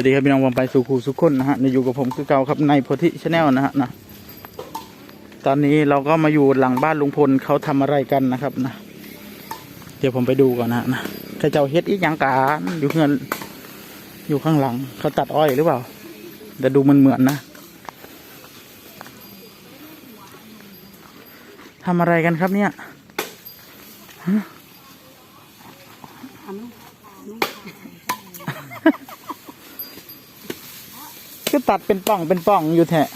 วัสดีครับพี่น้องผมไปสู่ครูสุขคนนะฮะในอยู่กับผมคือเก่าครับในโพธิชาแนลนะฮะนะตอนนี้เราก็มาอยู่หลังบ้านลุงพลเขาทำอะไรกันนะครับนะเดี๋ยวผมไปดูก่อนนะนะเขาเจ้าเฮ็ดอีกอย่างกาอยู่เงินอยู่ข้างหลังเขาตัดอ้อยหรือเปล่าแต่ดูมันเหมือนนะทำอะไรกันครับเนี่ย ฮะก็ตัดเป็นป่องเป็นป่องอยู่แทะ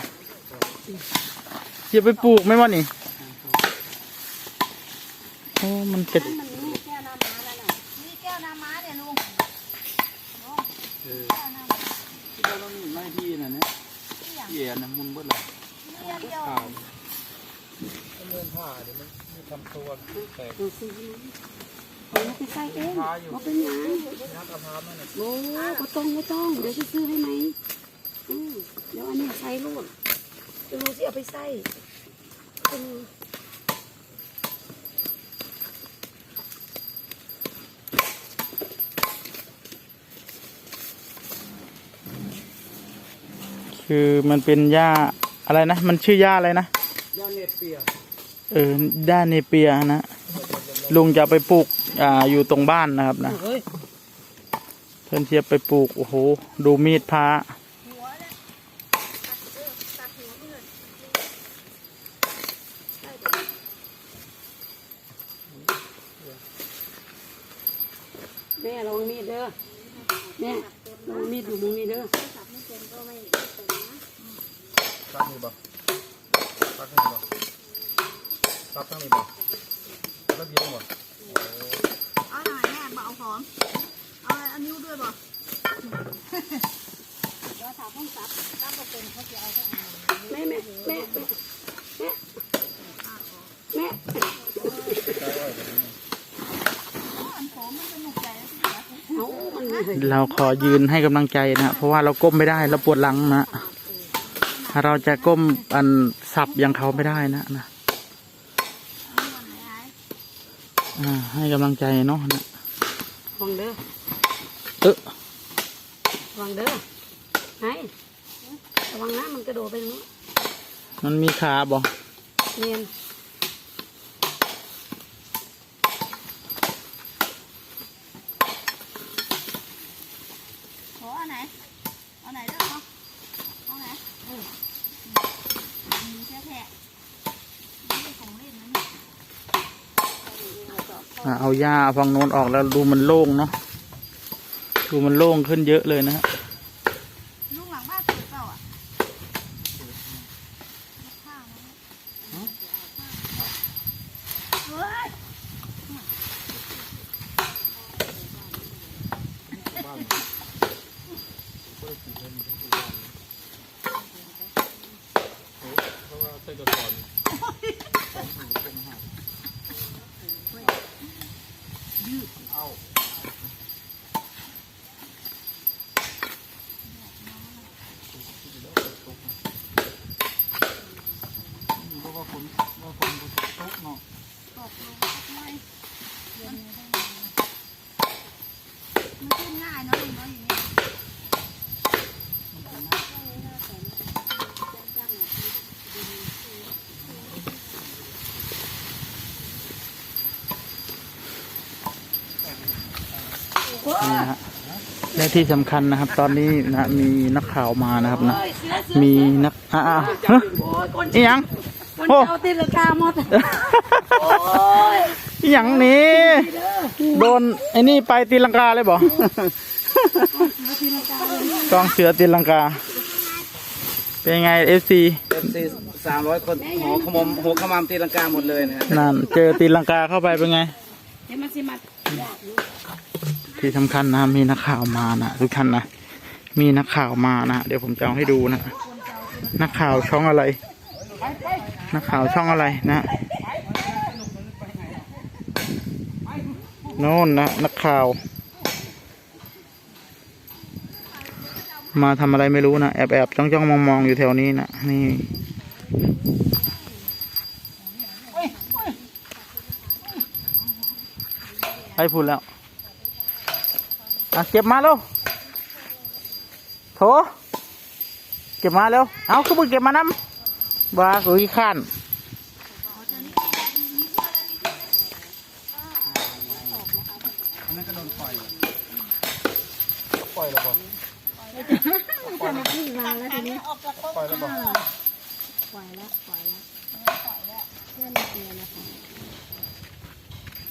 อย่าไปปลูกไม่ว่านี่โอ้มันเป็นมันมีแก้วน้ำม้าแล้วน่ะมีแก้วน้ำม้าเนี่ยลุงเราต้องมีไม้ที่นะเนี่ยเกี่ยนะมุนเบิดเลยมีอันเดียวเลื่อนผ้าเดี๋ยวมันมีทำตัวแตกดูสิเอาไปใส่เองว่าเป็นหยังนักกระพามันเนี่ยโอ้ก็ต้องไม่ต้อง เดี๋ยวจะซื้อให้ไหมอืม เดี๋ยวอันนี้ใส่ลูกจะรู้สิเอาไปใส่เป็นคือมันเป็นหญ้าอะไรนะ มันชื่อหญ้าอะไรนะยาเนตเปียเออด้านเนเปียนะ ลุงจะเอาไปปลูก อ่า อยู่ตรงบ้านนะครับนะ เฮ้ย เพื่อนเทียบไปปลูก โอ้โห ดูมีดพระ หัวเนี่ยตัดเออตัดหัวเพื่อนได้เดี๋ยว แม่ระวังมีดเด้อแม่ระวังมีดอยู่มุมนี้เด้อตักนี่บ่ตักนี่บ่ตักทั้งนี่บ่แล้วเบียร์บ่เอาหน่อยแม่เบาหอมเอาอะไรเอานิ้วด้วยบ่เดี๋ยวถามต้องซับตั้งก็เป็นเขาจะเอาเท่าไหร่แม่แม่แม่แม่แม่แม่ เอามันมีเราขอยืนให้กำลังใจนะเพราะว่าเราก้มไม่ได้เราปวดหลังนะเราจะก้มอันสับอย่างเขาไม่ได้นะนะอ่าให้กำลังใจเนาะนะวางเด้อเออวางเด้อไงระวังนะมันกระโดดไปตรงนู้นมันมีขาบ่เนียนขออันไหนเอาไหนเด้อเอาเอาไหนเออมีแค่แผลนี่ของเล่นนะเนี่ย อ่า เอาหญ้าฝั่งโน้นออกแล้วดูมันโล่งเนาะดูมันโล่งขึ้นเยอะเลยนะฮะ ลุงหลังบ้านเสือเปล่าอะข้าวนะเฮ้ย เพราะว่าใส่กระสอนเอาเพราะว่าฝนว่าฝนตกเนาะ ตกลงหน่อ ยมันมันขึ้นง่ายเนาะเนาะอย่างนี้ นี่นะฮะและที่สำคัญนะครับ ตอนนี้นะมีนักข่าวมานะครับนะ มีนักอ่าอ่าฮะโอ้ยคนอีหยังคนโอ้เจ้าตีลังกาหมดโอ้ยอีหยังนี้โดนไอ้นี่ไปตีลังกาเลยบ่ตีลังกาเลยกองเสือตีลังกา เป็นไงเอฟซีเต็มตีสามร้อยคนหัวขมมหัวขมามตีลังกาหมดเลยนะฮะนั่นเจอตีลังกาเข้าไปเป็นไงเดี๋ยวมาสิมา ที่สำคัญนะมีนักข่าวมานะทุกท่านนะมีนักข่าวมานะเดี๋ยวผมจะเอาให้ดูนะนักข่าวช่องอะไร นักข่าวช่องอะไรนะโน่นนะนักข่าว มาทำอะไรไม่รู้นะแอบแอบจ้องจ้องมองมองอยู่แถวนี้นะนี่ไปพูดแล้ว อะเก็บมาแล้วโถเก็บมาเร็วเอาขึ้นมาเก็บมานำบ้ากูขี้ข้านอันนั้นก็โดนปล่อยปล่อยแล้วบ่เจ้าหน้าที่มาแล้วทีนี้ปล่อยแล้วบ่ปล่อยแล้วปล่อยแล้วปล่อยแล้วเพื่อนเตือนนะคะ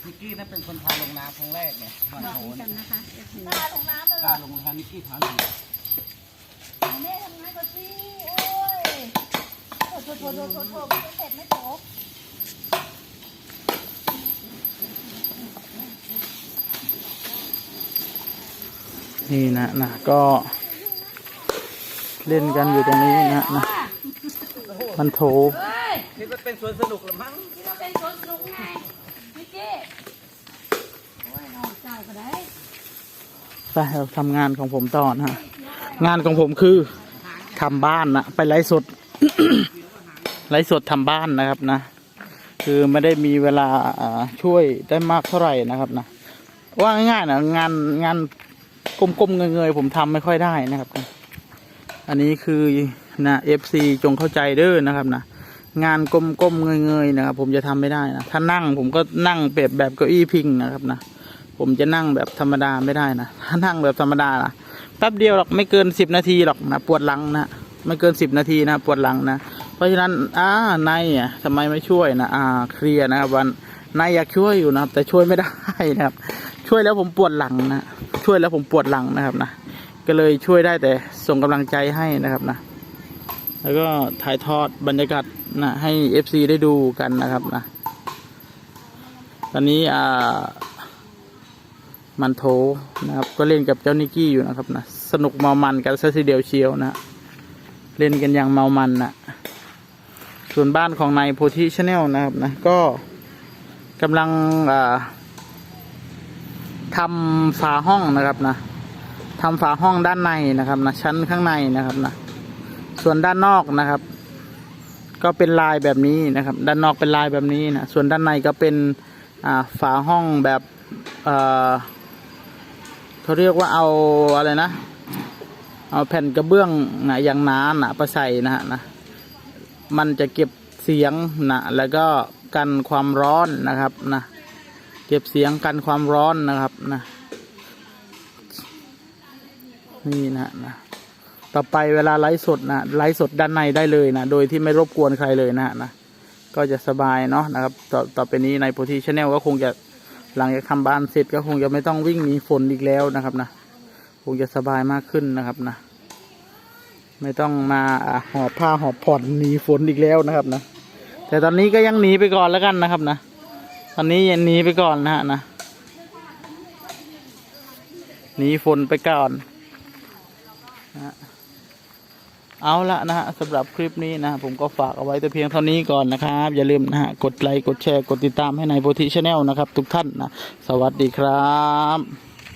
นิกกี้นั่นเป็นคนพาลงน้ำครั้งแรกเนี่ยมาบอกโหนี้นกันนะคะเอฟซีตาลงน้ำเลยกล้าลงทางนิกกี้พาลงแม่ทำงานก่อนสิโอ้ยโถโถโถโถโถโถไม่เสร็จไม่จบนี่นะนะก็เล่นกันอยู่ตรงนี้นะนะมันโถ นี่ก็เป็นสวนสนุกหรือมั้งนี่ก็เป็นสวนสนุกไง ได้ไปเราทำงานของผมต่อนะฮะงานของผมคือทำบ้านนะไปไลฟ์สด ไลฟ์สดทำบ้านนะครับนะ คือไม่ได้มีเวลาช่วยได้มากเท่าไหร่นะครับนะว่าง่ายๆนะงานงานก้มๆเงยๆผมทำไม่ค่อยได้นะครับนอันนี้คือนะเอฟซีจงเข้าใจเด้อนะครับนะ งานก้มๆเงยๆนะครับผมจะทำไม่ได้นะถ้านั่งผมก็นั่งแบบแบบเก้าอี้พิงนะครับนะผมจะนั่งแบบธรรมดาไม่ได้นะถ้านั่งแบบธรรมดานะแป๊บเดียวหรอกไม่เกินสิบนาทีหรอกนะปวดหลังนะไม่เกินสิบนาทีนะปวดหลังนะเพราะฉะนั้นอ่านอะทำไมไม่ช่วยนะอ่าเคลียร์นะครับวันนายอยากช่วยอยู่นะครับ แต่ช่วยไม่ได้นะครับ ช่วยแล้วผมปวดหลังนะช่วยแล้วผมปวดหลังนะครับนะก็เลยช่วยได้แต่ส่งกำลังใจให้นะครับนะ แล้วก็ถ่ายทอดบรรยากาศ นะให้เอฟซีได้ดูกันนะครับนะ ตอนนี้อ่า มันโถนะครับ ก็เล่นกับเจ้านิกกี้อยู่นะครับนะ สนุกเมามันกันซะทีเดียวเชียวนะ เล่นกันอย่างเมามันนะส่วนบ้านของนายโพธิชาแนลนะครับนะ ก็กำลังอ่าทำฝาห้องนะครับนะทำฝาห้องด้านในนะครับนะชั้นข้างในนะครับนะ ส่วนด้านนอกนะครับ ก็เป็นลายแบบนี้นะครับ ด้านนอกเป็นลายแบบนี้นะส่วนด้านในก็เป็นฝาห้องแบบเขาเรียกว่าเอาอะไรนะ เอาแผ่นกระเบื้องนะอย่างหนาหนาประใส่นะฮะนะมันจะเก็บเสียงนะแล้วก็กันความร้อนนะครับนะเก็บเสียงกันความร้อนนะครับนะนี่นะนะ ต่อไปเวลาไลฟ์สดนะไลฟ์สดด้านในได้เลยนะโดยที่ไม่รบกวนใครเลยนะนะก็จะสบายเนาะนะครับ ต่อต่อไปนี้ในโพธิชแนลก็คงจะหลังจากทำบ้านเสร็จก็คงจะไม่ต้องวิ่งหนีฝนอีกแล้วนะครับนะคงจะสบายมากขึ้นนะครับนะ ไม่ต้องมาอหอบผ้าหอบผ่อนหนีฝนอีกแล้วนะครับนะ แต่ตอนนี้ก็ยังหนีไปก่อนแล้วกันนะครับนะ ตอนนี้ยังหนีไปก่อนนะฮะนะหนีฝนไปก่อนนะ เอาละนะฮะสำหรับคลิปนี้นะผมก็ฝากเอาไว้แต่เพียงเท่านี้ก่อนนะครับ อย่าลืมนะฮะกดไลค์กดแชร์กดติดตามให้ในโพธิชาแนลนะครับ ทุกท่านนะ สวัสดีครับ